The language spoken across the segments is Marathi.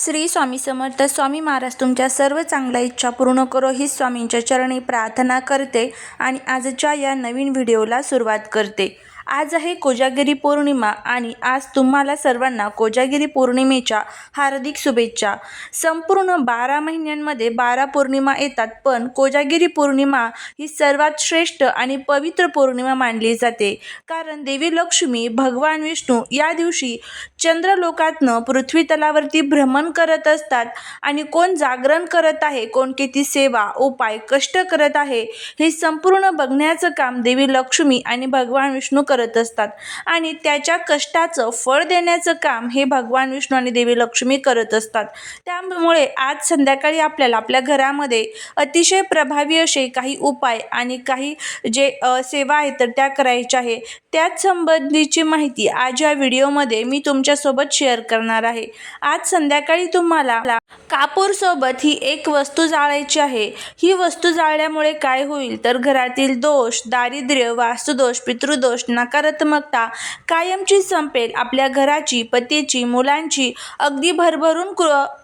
श्री स्वामी समर्थ स्वामी महाराज तुमच्या सर्व चांगल्या इच्छा पूर्ण करो ही स्वामींच्या चरणी प्रार्थना करते आणि आजच्या या नवीन व्हिडिओला सुरुवात करते. आज आहे कोजागिरी पौर्णिमा आणि आज तुम्हाला सर्वांना कोजागिरी पौर्णिमेच्या हार्दिक शुभेच्छा. संपूर्ण बारा महिन्यांमध्ये बारा पौर्णिमा येतात पण कोजागिरी पौर्णिमा ही सर्वात श्रेष्ठ आणि पवित्र पौर्णिमा मानली जाते. कारण देवी लक्ष्मी भगवान विष्णू या दिवशी चंद्रलोकातनं पृथ्वी तलावरती भ्रमण करत असतात. आणि कोण जागरण करत आहे कोण किती सेवा उपाय कष्ट करत आहे हे संपूर्ण बघण्याचं काम देवी लक्ष्मी आणि भगवान विष्णू करत असतात. आणि त्याच्या कष्टाचं फळ देण्याचं काम हे भगवान विष्णू आणि देवी लक्ष्मी करत असतात. त्यामुळे आज संध्याकाळी आपल्याला आपल्या घरामध्ये अतिशय प्रभावी असे काही उपाय आणि काही जे सेवा आहेत तर त्या करायच्या आहे. त्याच संबंधीची माहिती आज या व्हिडिओमध्ये मी तुमच्यासोबत शेअर करणार आहे. आज संध्याकाळी तुम्हाला कापूरसोबत ही एक वस्तू जाळायची आहे. ही वस्तू जाळल्यामुळे काय होईल? तर घरातील दोष दारिद्र्य वास्तुदोष पितृदोष नकारात्मकता कायमची संपेल. आपल्या घराची पतीची मुलांची अगदी भरभरून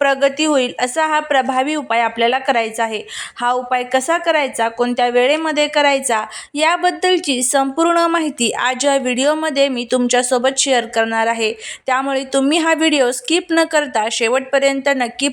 प्रगती होईल असा हा प्रभावी उपाय आपल्याला करायचा आहे. हा उपाय कसा करायचा? कोणत्या वेळेमध्ये करायचा? याबद्दलची संपूर्ण माहिती आज या व्हिडिओमध्ये मी तुमच्यासोबत शेअर करणार आहे. त्यामुळे तुम्ही हा व्हिडिओ स्किप न करता शेवटपर्यंत नक्की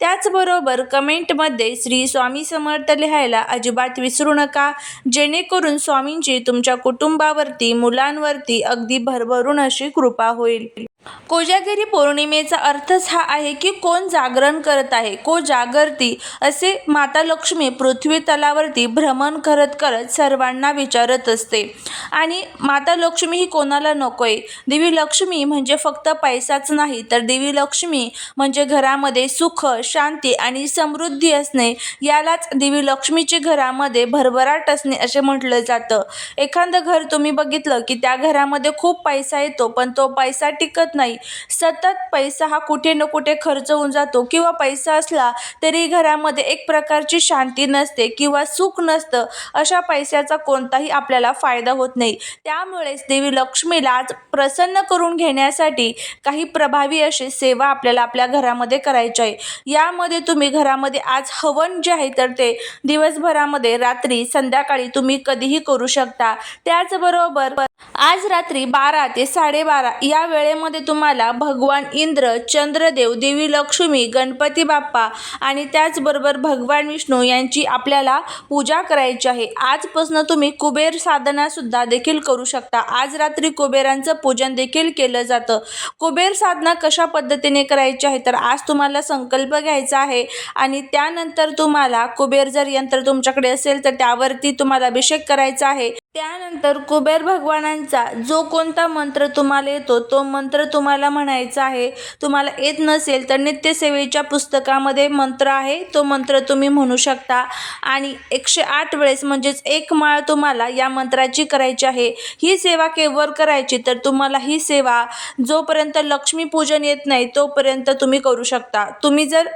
त्याचबरोबर कमेंटमध्ये श्री स्वामी समर्थ लिहायला अजिबात विसरू नका. जेणेकरून स्वामींची तुमच्या कुटुंबावरती मुलांवरती अगदी भरभरून अशी कृपा होईल. कोजागिरी पौर्णिमेचा अर्थच हा आहे की कोण जागरण करत आहे को जागरती असे माता लक्ष्मी पृथ्वी तलावरती भ्रमण करत करत सर्वांना विचारत असते. आणि माता लक्ष्मी ही कोणाला नकोय? देवी लक्ष्मी म्हणजे फक्त पैसाच नाही तर देवी लक्ष्मी म्हणजे घरामध्ये सुख शांती आणि समृद्धी असणे यालाच देवी लक्ष्मीचे घरामध्ये भरभराट असणे असे म्हटलं जातं. एखादं घर तुम्ही बघितलं की त्या घरामध्ये खूप पैसा येतो पण तो पैसा टिकत नाही. सतत पैसा हा कुठे न कुठे खर्च होऊन जातो किंवा पैसा असला तरी घरामध्ये एक प्रकारची शांती नसते किंवा सुख नसतं अशा पैशाचा कोणताही आपल्याला फायदा होत नाही. त्यामुळेच देवी लक्ष्मीला आज प्रसन्न करून घेण्यासाठी काही प्रभावी अशी सेवा आपल्याला आपल्या घरामध्ये करायची आहे. यामध्ये तुम्ही घरामध्ये आज हवन जे आहे तर ते दिवसभरामध्ये रात्री संध्याकाळी तुम्ही कधीही करू शकता. त्याचबरोबर आज रात्री बारा ते साडेबारा या वेळेमध्ये तुम्हाला भगवान इंद्र चंद्रदेव देवी लक्ष्मी गणपती बाप्पा आणि त्याचबरोबर भगवान विष्णू यांची आपल्याला पूजा करायची आहे. आजपासून तुम्ही कुबेर साधनासुद्धा देखील करू शकता. आज रात्री कुबेरांचं पूजन देखील केलं जातं. कुबेर साधना कशा पद्धतीने करायची आहे? तर आज तुम्हाला संकल्प घ्यायचा आहे. आणि त्यानंतर तुम्हाला कुबेर जर यंत्र तुमच्याकडे असेल तर त्यावरती तुम्हाला अभिषेक करायचा आहे. त्यानंतर कुबेर भगवानांचा जो कोणता मंत्र तुम्हाला येतो तो मंत्र तुम्हाला म्हणायचा आहे तुम्हाला येत नसेल तर नित्यसेवेच्या पुस्तकामध्ये मंत्र आहे तो मंत्र तुम्ही म्हणू शकता. आणि एकशे आठ वेळेस म्हणजेच एक माळ तुम्हाला या मंत्राची करायची आहे. ही सेवा केवळ करायची? तर तुम्हाला ही सेवा जोपर्यंत लक्ष्मीपूजन येत नाही तोपर्यंत तुम्ही करू शकता. तुम्ही जर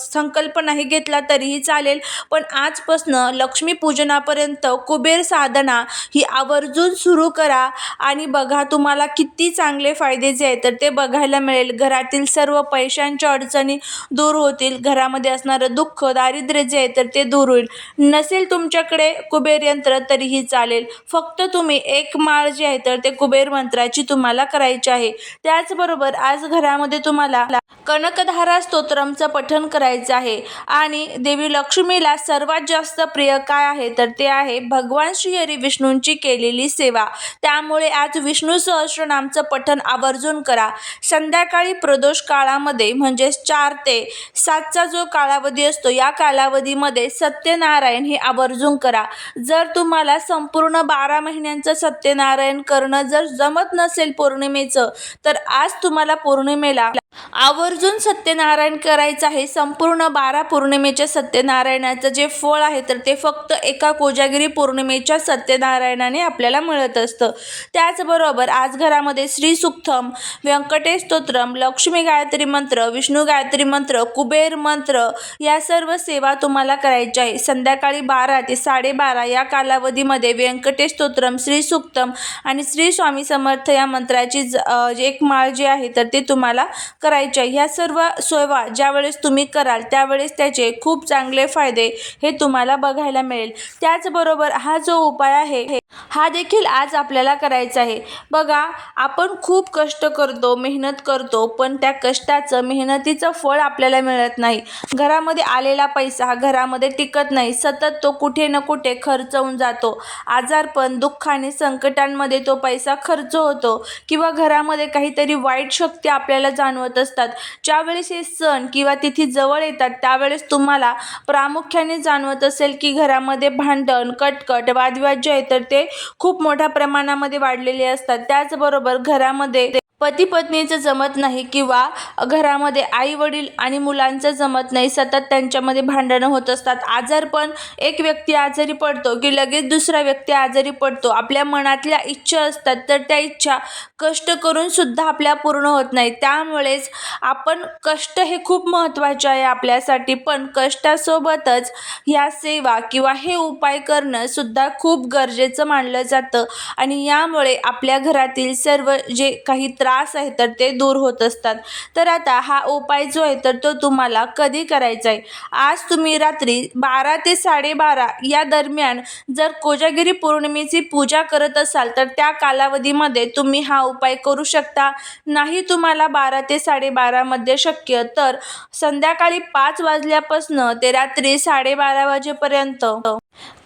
संकल्प नाही घेतला तरीही चालेल पण आजपासनं लक्ष्मीपूजनापर्यंत कुबेर साधना ही आवर्जून सुरू करा. आणि बघा तुम्हाला किती चांगले फायदे जे आहेत तर ते बघायला मिळेल. घरातील सर्व पैशांच्या अडचणी दूर होतील. घरामध्ये असणारं दुःख दारिद्र्य जे आहे तर ते दूर होईल. नसेल तुमच्याकडे कुबेर यंत्र तरीही चालेल. फक्त तुम्ही एक माळ जी आहे तर ते कुबेर मंत्राची तुम्हाला करायची आहे. त्याचबरोबर आज घरामध्ये तुम्हाला कनकधारा स्तोत्रमचं पठण करायचं आहे. आणि देवी लक्ष्मीला सर्वात जास्त प्रिय काय आहे? तर ते आहे भगवान श्रीहरी विष्णूंची केलेली सेवा. त्यामुळे आज विष्णू सहस्रनामचं पठण आवर्जून करा. संध्याकाळी प्रदोष काळामध्ये म्हणजेच चार ते सातचा जो कालावधी असतो या कालावधीमध्ये सत्यनारायण हे आवर्जून करा. जर तुम्हाला संपूर्ण बारा महिन्यांचं सत्यनारायण करणं जर जमत नसेल पौर्णिमेचं तर आज तुम्हाला पौर्णिमेला आवर्जून आवर्जून सत्यनारायण करायचं आहे संपूर्ण बारा पौर्णिमेच्या सत्यनारायणाचं जे फळ आहे तर ते फक्त एका कोजागिरी पौर्णिमेच्या सत्यनारायणाने आपल्याला मिळत असतं. त्याचबरोबर आज घरामध्ये श्री सुक्थम व्यंकटेश स्तोत्रम लक्ष्मी गायत्री मंत्र विष्णू गायत्री मंत्र कुबेर मंत्र या सर्व सेवा तुम्हाला करायच्या आहे. संध्याकाळी बारा ते साडेबारा या कालावधीमध्ये व्यंकटेश स्तोत्रम श्री सुक्तम आणि श्री स्वामी समर्थ या मंत्राची ज- जे एक माळ जी आहे तर ते तुम्हाला करायची आहे. ह्या सर्व सेवा ज्यावेळेस तुम्ही कराल त्यावेळेस त्याचे खूप चांगले फायदे हे तुम्हाला बघायला मिळेल. त्याचबरोबर हा जो उपाय आहे हा देखील आज आपल्याला करायचा आहे. बघा आपण खूप कष्ट करतो मेहनत करतो पण त्या कष्टाचं मेहनतीचं फळ आपल्याला मिळत नाही. घरामध्ये आलेला पैसा हा घरामध्ये टिकत नाही. सतत तो कुठे ना कुठे खर्च होऊन जातो आजारपण दुःख आणि संकटांमध्ये तो पैसा खर्च होतो. किंवा घरामध्ये काहीतरी वाईट शक्ती आपल्याला जाणवत असतात. ज्यावेळेस हे सण किंवा तिथी जवळ येतात त्यावेळेस तुम्हाला प्रामुख्याने जाणवत असेल की घरामध्ये भांडण कटकट वादविवाद जे आहे तर ते खूप मोठ्या प्रमाणामध्ये वाढलेले असतात. त्याचबरोबर घरामध्ये पती पत्नीचं जमत नाही किंवा घरामध्ये आई वडील आणि मुलांचं जमत नाही सतत त्यांच्यामध्ये भांडणं होत असतात. आजारपण एक व्यक्ती आजारी पडतो की लगेच दुसरा व्यक्ती आजारी पडतो. आपल्या मनातल्या इच्छा असतात तर त्या इच्छा कष्ट करून सुद्धा आपल्या पूर्ण होत नाही. त्यामुळेच आपण कष्ट हे खूप महत्त्वाचे आहे आपल्यासाठी पण कष्टासोबतच ह्या सेवा किंवा हे उपाय करणं सुद्धा खूप गरजेचं मानलं जातं. आणि यामुळे आपल्या घरातील सर्व जे काही त्रास आहे तर ते दूर होत असतात. तर आता हा उपाय जो आहे तर तो तुम्हाला कधी करायचा आहे? आज तुम्ही रात्री बारा ते साडेबारा या दरम्यान जर कोजागिरी पौर्णिमेची पूजा करत असाल तर त्या कालावधीमध्ये तुम्ही हा उपाय करू शकता. नाही तुम्हाला बारा ते साडेबारामध्ये शक्य तर संध्याकाळी पाच वाजल्यापासून ते रात्री साडेबारा वाजेपर्यंत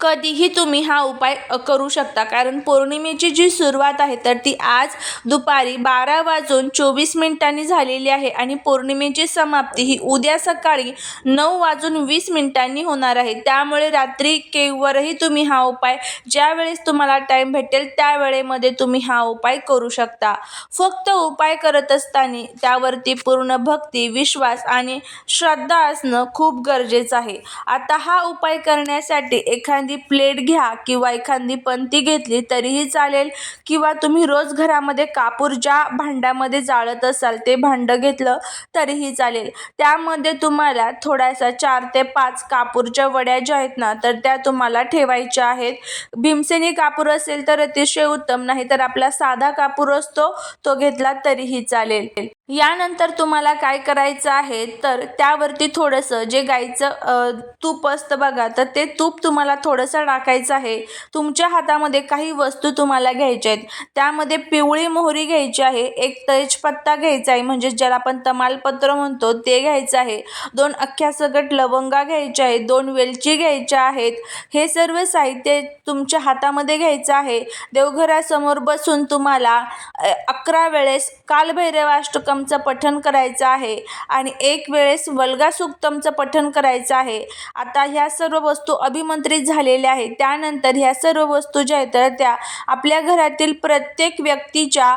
कधीही तुम्ही हा उपाय करू शकता. कारण पौर्णिमेची जी सुरुवात आहे तर ती आज दुपारी बारा वाजून चोवीस मिनिटांनी झालेली आहे आणि पौर्णिमेची समाप्ती ही उद्या सकाळी नऊ वाजून वीस मिनिटांनी होणार आहे. त्यामुळे रात्री केवरही तुम्ही हा उपाय ज्यावेळेस तुम्हाला टाईम भेटेल त्यावेळेमध्ये तुम्ही हा उपाय करू शकता. फक्त उपाय करत असताना त्यावरती पूर्ण भक्ती विश्वास आणि श्रद्धा असणं खूप गरजेचं आहे. आता हा उपाय करण्यासाठी एखादी प्लेट घ्या किंवा एखादी पंती घेतली तरीही चालेल किंवा तुम्ही रोज घरामध्ये कापूर ज्या भांड्यामध्ये जाळत असाल ते भांडं घेतलं तरीही चालेल. त्यामध्ये तुम्हाला थोडासा चार ते पाच कापूरच्या वड्या ज्या आहेत ना तर त्या तुम्हाला ठेवायच्या आहेत. भीमसेनी कापूर असेल तर अतिशय उत्तम नाही तर आपला साधा कापूर असतो तो घेतला तरीही चालेल. यानंतर तुम्हाला काय करायचं आहे तर त्यावरती थोडंसं जे गाईचं तूप असतं बघा तर ते तूप तुम्हाला थोडंसं टाकायचं आहे. तुमच्या हातामध्ये काही वस्तू तुम्हाला घ्यायच्या आहेत. त्यामध्ये पिवळी मोहरी घ्यायची आहे एक तेजपत्ता घ्यायचा आहे. म्हणजे ज्याला आपण तमालपत्र म्हणतो ते घ्यायचं आहे. दोन अख्ख्या सगट लवंगा घ्यायच्या आहेत. दोन वेलची घ्यायच्या आहेत. हे सर्व साहित्य तुमच्या हातामध्ये घ्यायचं आहे. देवघरासमोर बसून तुम्हाला अकरा वेळेस कालभैरवाष्टकमचं पठण करायचं आहे. आणि एक वेळेस वल्गासुक्तमचं पठण करायचं आहे. आता ह्या सर्व वस्तू अभिमंत्रित झालेल्या आहेत. त्यानंतर ह्या सर्व वस्तू ज्या आहेत तर त्या आपल्या घरातील प्रत्येक व्यक्तीच्या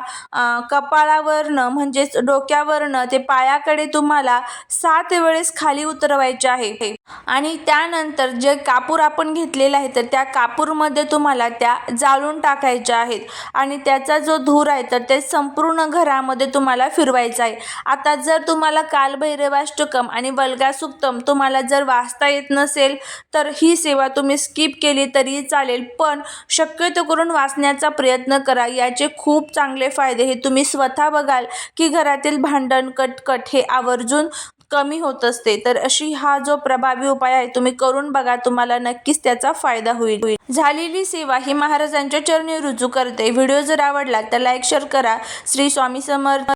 कप कपाळावरनं म्हणजेच डोक्यावरनं ते पायाकडे तुम्हाला सात वेळेस खाली उतरवायचे आहे. आणि त्यानंतर जे कापूर आपण घेतलेलं आहे तर त्या कापूरमध्ये तुम्हाला त्या जाळून टाकायच्या आहेत. आणि त्याचा जो धूर आहे तर ते संपूर्ण घरामध्ये तुम्हाला फिरवायचा आहे. आता जर तुम्हाला कालभैरवाष्टकम आणि वल्गासुक्तम तुम्हाला जर वाचता येत नसेल तर ही सेवा तुम्ही स्किप केली तरी चालेल. पण शक्यतो करून वाचण्याचा प्रयत्न करा. याचे खूप चांगले फायदे हे तुम्ही स्वतः बघाल की घरातील भांडण कटकट हे आवर्जून कमी होत असते. तर अशी हा जो प्रभावी उपाय आहे तुम्ही करून बघा तुम्हाला नक्कीच त्याचा फायदा होईल. झालेली सेवा ही महाराजांच्या चरणी रुजू करते. व्हिडिओ जर आवडला तर लाईक शेअर करा. श्री स्वामी समर्थ